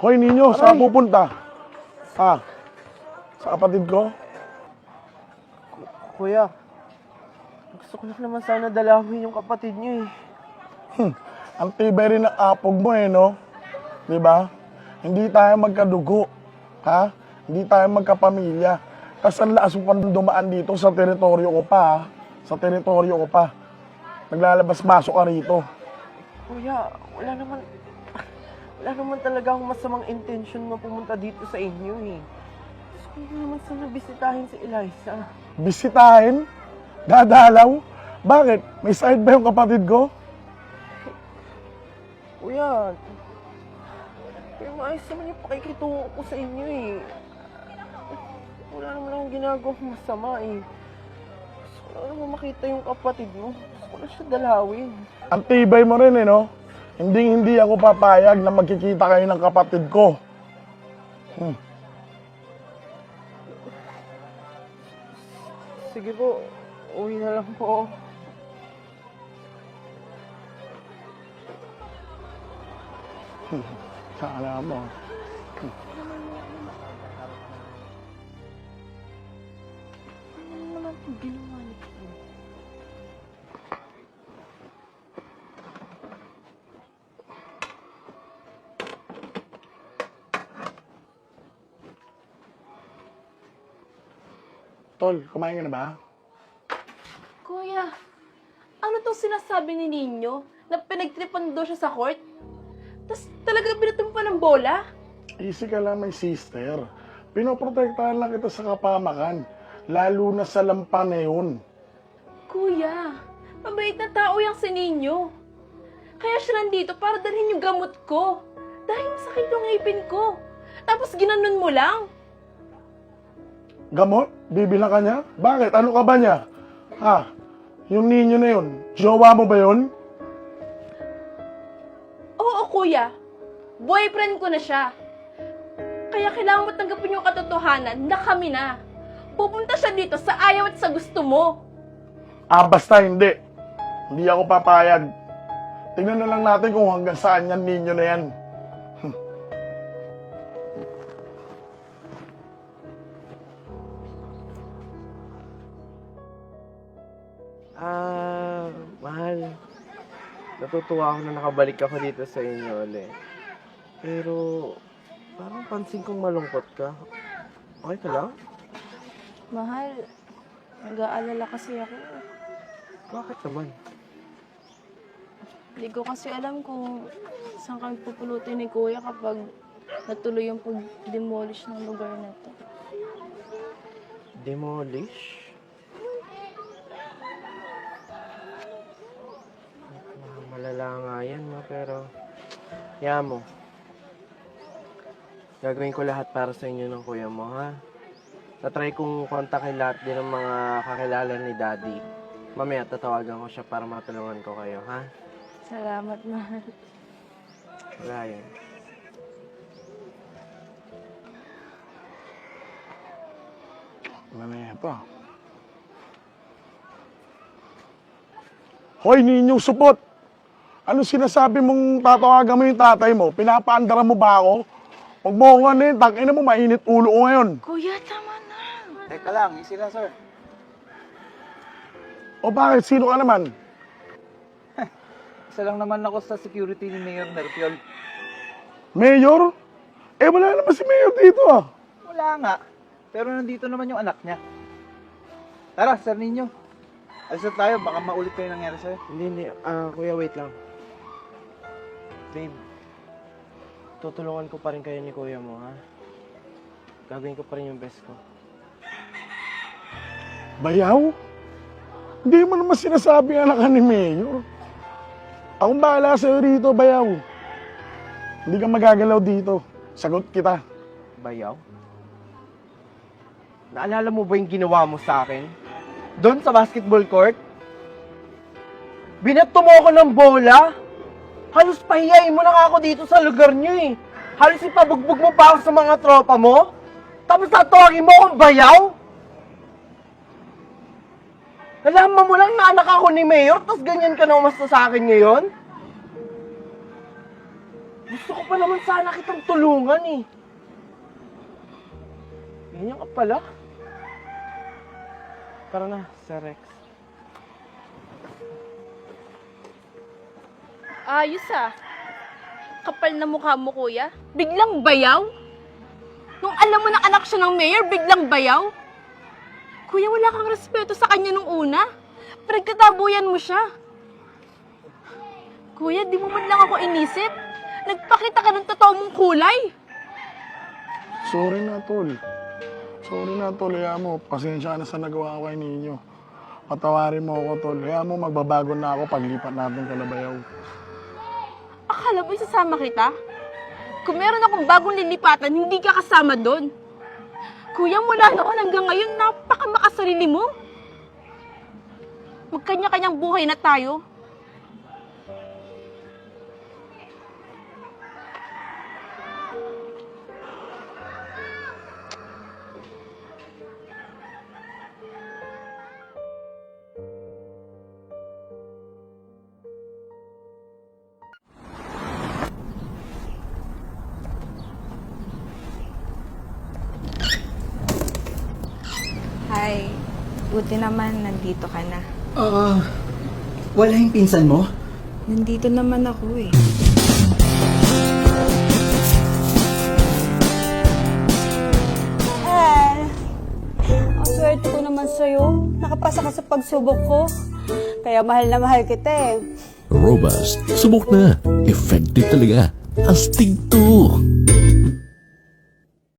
Hoy, ninyo, saan pupunta? Ha? Sa kapatid ko? Kuya, gusto ko lang naman sana dalawin yung kapatid niyo eh. Hmm. Ang tibay rin ng apog mo eh, no? Di ba? Hindi tayo magkadugo. Ha? Hindi tayo magkapamilya. Tapos ang lakas mo pang dumaan dito sa teritoryo ko pa, ha? Sa teritoryo ko pa. Naglalabas-masok ka rito. Kuya, wala naman... Wala naman talaga akong masamang intention na pumunta dito sa inyo eh. Gusto ko naman sana bisitahin si Eliza. Bisitahin? Dadalaw? Bakit? May side ba yung kapatid ko? Kuya, kaya maayos naman yung pakikitungo ko sa inyo eh. Wala naman akong ginagawang masama eh. Gusto ko naman makita yung kapatid mo. Gusto ko lang siya dalawin. Ang tibay mo rin eh, no? Hindi hindi ako papayag na magkikita kayo ng kapatid ko. Hmm. Sige po, uwi na lang po. Sana mo. Ano Tol, kumain ka na ba? Kuya, ano tong sinasabi ni Ninyo na pinagtripan daw siya sa court? Tapos talaga pa ng bola? Easy ka lang, my sister. Pinoprotektahan lang kita sa kapamakan. Lalo na sa lampaneon. Kuya, mabait na tao yung si Ninyo. Kaya siya nandito para dalhin yung gamot ko. Dahil masakit yung ngipin ko. Tapos ginanon mo lang. Gamot? Bibilang ka niya? Bakit? Ano ka ba niya? Ha? Yung ninyo na yun, jowa mo ba yun? Oo, kuya. Boyfriend ko na siya. Kaya kailangan mo tanggapin yung katotohanan na kami na. Pupunta siya dito sa ayaw at sa gusto mo. Ah, basta hindi. Hindi ako papayag. Tingnan na lang natin kung hanggang saan yan ninyo na yan. Ah, mahal. Natutuwa ako na nakabalik ako dito sa inyo ulit. Pero, parang pansin kong malungkot ka. Okay ka lang? Mahal, nag-aalala kasi ako. Bakit naman? Hindi ko kasi alam kung saan kami pupulutin ni Kuya kapag natuloy yung pag-demolish ng lugar na to. Demolish? Ah, Malala nga yan, no? pero... Kaya mo. Gagawin ko lahat para sa inyo ng kuya mo, ha? Tatry kong kontakin lahat din ng mga kakilala ni Daddy. Mamaya tatawagan ko siya para matulungan ko kayo, ha? Salamat, mahal. Wala yan. Mamaya pa. Hoy, ninyong supot! Ano sinasabi mong tatawagan mo yung tatay mo? Pinapaandara mo ba ako? Huwag mo akong ano yun, tangina mo, mainit ulo ko ngayon. Kuya, tama na. Teka lang, easy lang, sir. O bakit? Sino ka naman? Isa lang naman ako sa security ni Mayor Merpiol. Mayor? Eh, wala naman si Mayor dito ah. Wala nga. Pero nandito naman yung anak niya. Tara, sir ninyo. Alis na tayo, baka maulit pa yung nangyari sa'yo. Hindi, hindi. Ah, kuya, wait lang. Babe, tutulungan ko pa rin kayo ni kuya mo, ha? Gagawin ko pa rin yung best ko. Bayaw? Hindi mo naman sinasabi ang anak ka ni Mayor. Akong bahala sa'yo rito, Bayaw. Hindi ka magagalaw dito. Sagot kita. Bayaw? Naalala mo ba yung ginawa mo sa akin? Doon sa basketball court? Binato mo ako ng bola? Halos pahiyain mo na ako dito sa lugar niyo eh. Halos ipabugbog mo pa ako sa mga tropa mo? Tapos tatawagin mo akong bayaw? Nalaman mo lang na anak ako ni Mayor, tapos ganyan ka na umasta sa akin ngayon? Gusto ko pa naman sana kitang tulungan eh. Ganyan ka pala. Tara na, Sir Rex. Ayos ah. Kapal na mukha mo, kuya. Biglang bayaw? Nung alam mo na anak siya ng mayor, biglang bayaw? Kuya, wala kang respeto sa kanya nung una. Pinagtatabuyan mo siya. Kuya, di mo man lang ako inisip. Nagpakita ka ng totoo mong kulay. Sorry na, tol. Sorry na, tol. Kaya mo, pasensya na sa nagawa ko kay ninyo. Patawarin mo ako, tol. Kaya mo, magbabago na ako paglipat natin kalabayaw. Akala mo isasama kita? Kung meron akong bagong lilipatan, hindi ka kasama doon. Kuya, mula noon hanggang ngayon, napakamakasarili mo. Magkanya-kanyang buhay na tayo. Buti naman, nandito ka na. Ah, wala yung pinsan mo? Nandito naman ako eh. Mahal, ang swerte ko naman sa'yo. Nakapasa ka sa pagsubok ko. Kaya mahal na mahal kita eh. Robust. Subok na. Effective talaga. Astig to.